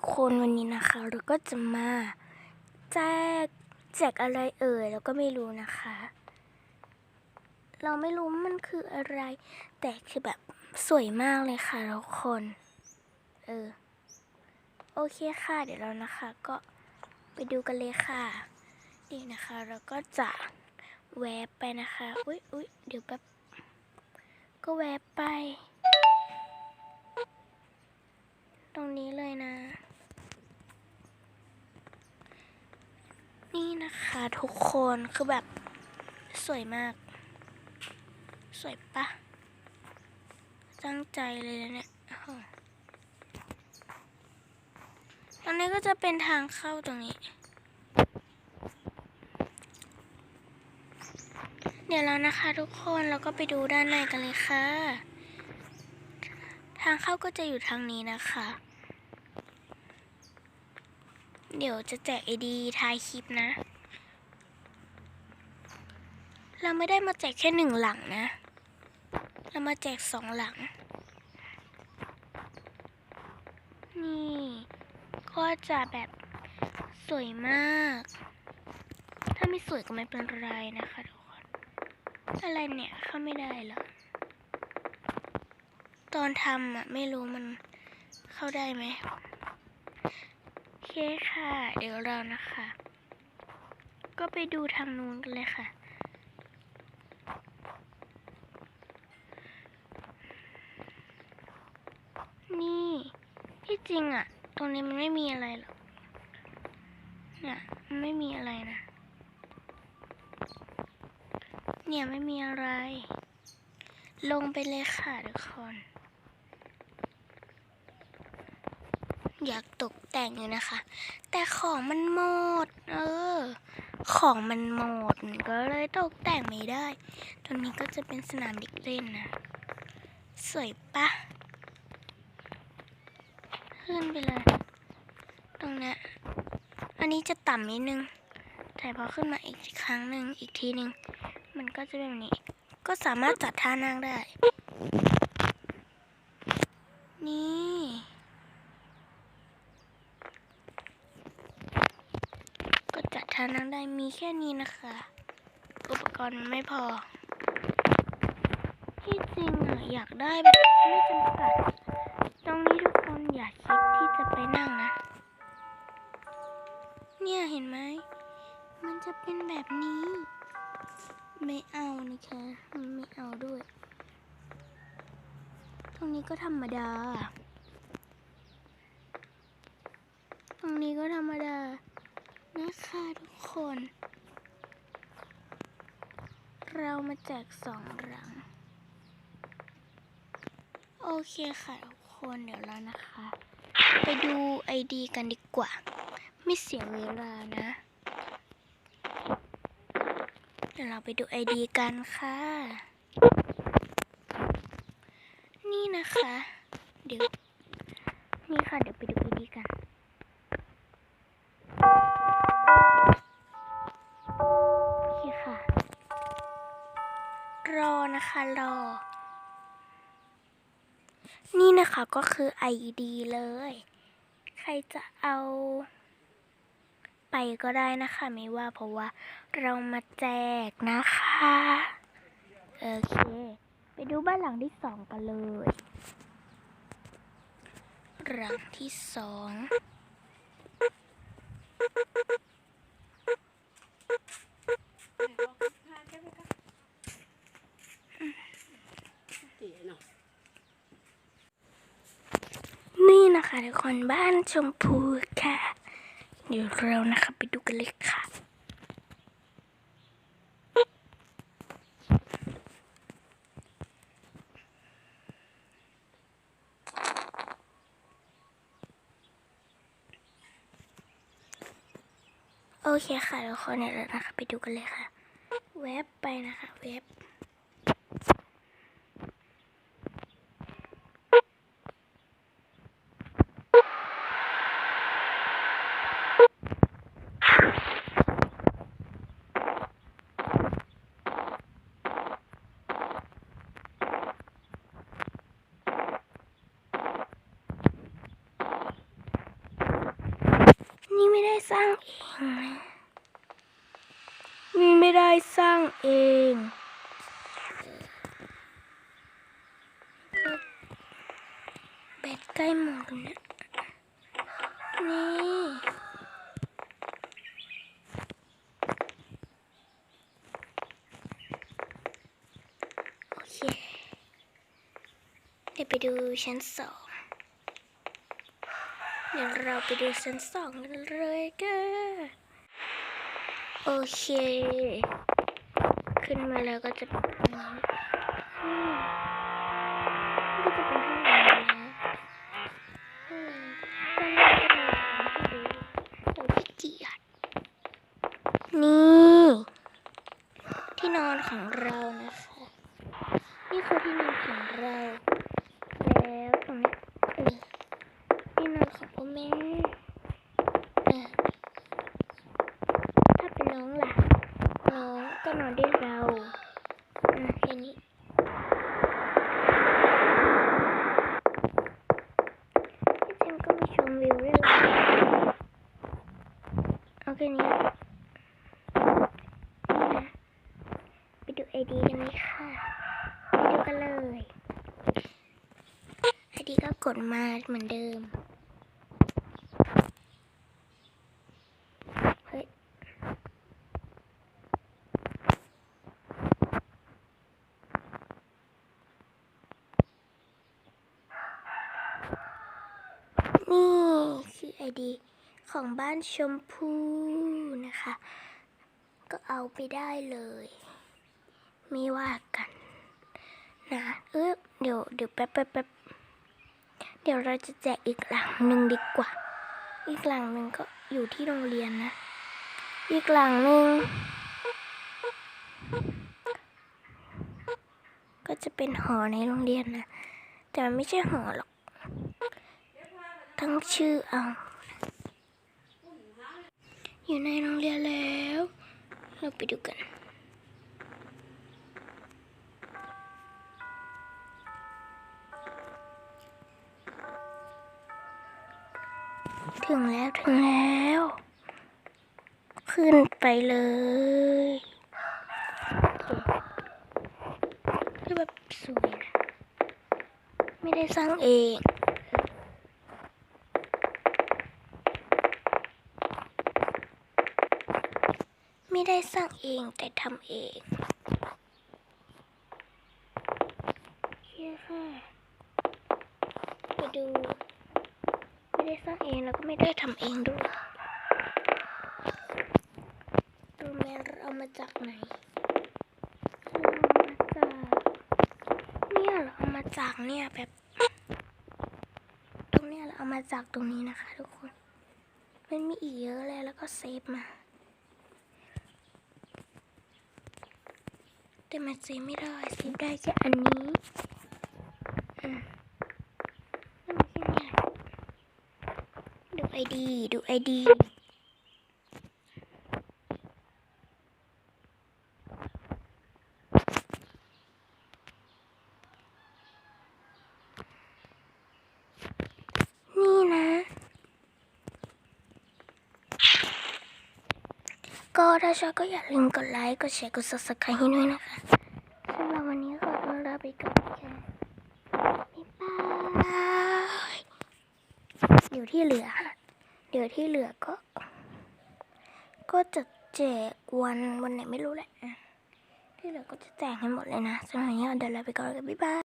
กคนวันนี้นะคะ เราก็จะมาแจกแจกอะไรเอ่ยเราก็ไม่รู้นะคะ เราไม่รู้มันคืออะไร แต่คือแบบสวยมากเลยค่ะทุกคนเออโอเคค่ะ เดี๋ยวเรานะคะก็ไปดูกันเลยค่ะนี่นะคะเราก็จะแวบไปนะคะอุ๊ยอุ๊ยเดี๋ยวแป๊บก็แวบไป ตรงนี้เลยนะ นี่นะคะทุกคนคือแบบสวยมาก สวยปะตั้งใจเลยนะเนี่ยโอ้โหตรงนี้ก็จะเป็นทางเข้าตรงนี้ เดี๋ยวแล้วนะคะทุกคนเราก็ไปดูด้านในกันเลยค่ะ ทางเข้าก็จะอยู่ทางนี้นะคะ เดี๋ยวจะแจกไอดีท้ายคลิปนะ เราไม่ได้มาแจกแค่หนึ่งหลังนะ เรามาแจกสองหลัง นี่ ก็จะแบบสวยมาก ถ้าไม่สวยก็ไม่เป็นไรนะคะทุกคน อะไรเนี่ยเข้าไม่ได้หรอ ตอนทำอะ ไม่รู้มันเข้าได้ไหม เคค่ะ เดี๋ยวเรานะคะ ก็ไปดูทางนู้นกันเลยค่ะ นี่ ที่จริงอะตรงนี้มันไม่มีอะไรหรอก เนี่ยมันไม่มีอะไรนะ เนี่ยไม่มีอะไร ลงไปเลยค่ะทุกคน อยากตกแต่งอยู่นะคะ แต่ของมันหมด เออ ของมันหมดมันก็เลยตกแต่งไม่ได้ ตรงนี้ก็จะเป็นสนามเด็กเล่นนะ สวยปะ ขึ้นไปเลย ตรงเนี้ยอันนี้จะต่ำนิดนึง แต่พอขึ้นมาอีกครั้งหนึ่งอีกทีหนึ่ง มันก็จะเป็นแบบนี้ ก็สามารถจัดท่านั่งได้ นี่ ก็จัดท่านั่งได้มีแค่นี้นะคะ อุปกรณ์มันไม่พอ ที่จริงอะอยากได้แบบไม่จำกัด ตรงนี้ทุกคนอย่าคิดที่จะไปนั่งนะ เนี่ยเห็นไหม มันจะเป็นแบบนี้ ไม่เอานะคะมันไม่เอาด้วย ตรงนี้ก็ธรรมดา ตรงนี้ก็ธรรม นะคะทุกคน เรามาแจกสองรัง โอเคค่ะทุกคนเดี๋ยวเรานะคะ ไปดูไอดีกันดีกว่า ไม่เสียเวลานะ เดี๋ยวเราไปดูไอดีกันค่ะ นี่นะคะ เดี๋ยว รอนะคะรอ นี่นะคะก็คือ ID เลย ใครจะเอาไปก็ได้นะคะไม่ว่าเพราะว่าเรามาแจกนะคะโอเค ไปดูบ้านหลังที่สองกันเลยหลังที่สอง นี่ะคะทุกคนบ้านชมพูค่ะ เดี๋ยวเรานะคะไปดูกันเลยค่ะโอเคค่ะทุกคนเดี๋ยวเรานะคะไปดูกันเลยค่ะ เว็บไปนะคะ เว็บ สร้างเองนะนี่ไม่ได้สร้างเองก็แบตใกล้หมดแล้วนี่โอเคเดี๋ยวไปดูชั้นสอง เดี๋ยวเราไปดูชั้นสองกันเลยกันโอเค ขึ้นมาแล้วก็จะเป็นนี้ก็จะเป็นห้องนอนนะห้องนอนก็น่าจะนอนให้ดูเราขี้เกียจนี่ ที่นอนของเรานะคะ นี่คือที่นอนของเรา แล้วตรงนี้เออที่นอนของพ่อแม่เออถ้าเป็นน้องล่ะ น้องก็นอนด้วยเราอะแค่นี้พี่เจมก็มาชมวิวด้วยล่ะเอาแค่นี้นี่นะไปดูไอดีกันเลยค่ะ ไปดูกันเลยไอดีก็กดมาเหมือนเดิมเฮ้ยนี่คือไอดีของบ้านชมพู นะคะ ก็เอาไปได้เลย ไม่ว่ากัน นะเออเดี๋ยวเดี๋ยวแป๊บแป๊บแป๊บเดี๋ยวเราจะแจกอีกหลังหนึ่งดีกว่า อีกหลังหนึ่งก็อยู่ที่โรงเรียนนะ อีกหลังหนึ่งก็จะเป็นหอในโรงเรียนนะ แต่มันไม่ใช่หอหรอกตั้งชื่อเอา อยู่ในโรงเรียนแล้ว เราไปดูกัน ถึงแล้วถึงแล้ว ขึ้นไปเลยคือแบบสวยนะ ไม่ได้สร้างเอง ไม่ได้สร้างเองแต่ทำเองเชื่อค่ะไปดู ไม่ได้สร้างเองแล้วก็ไม่ได้ทำเองด้วยรู้ไหมเราเอามาจากไหนเอามาจากเนี่ยเราเอามาจากเนี่ยแบบ ตรงเนี้ยเราเอามาจากตรงนี้นะคะ ทุกคน มันมีอีกเยอะเลยแล้วก็เซฟมา แต่มันเซฟไม่ได้ซื้อได้แค่อันนี้อืมแล้วมันแค่เนี้ยดูไอดี ดูไอดี นี่นะ ก็ถ้าชอบก็อย่าลืมกดไลค์ กดแชร์ กด subscribe ให้ด้วยนะคะสำหรับวันนี้ขอตัวลาไปก่อนค่ะบ๊ายบายเดี๋ยวที่เหลือ เดี๋ยวที่เหลือก็ ก็จะแจกวันวันไหนไม่รู้แหละ ที่เหลือก็จะแจกให้หมดเลยนะสำหรับวันนี้เดี๋ยวลาไปก่อนกันบ๊ายบาย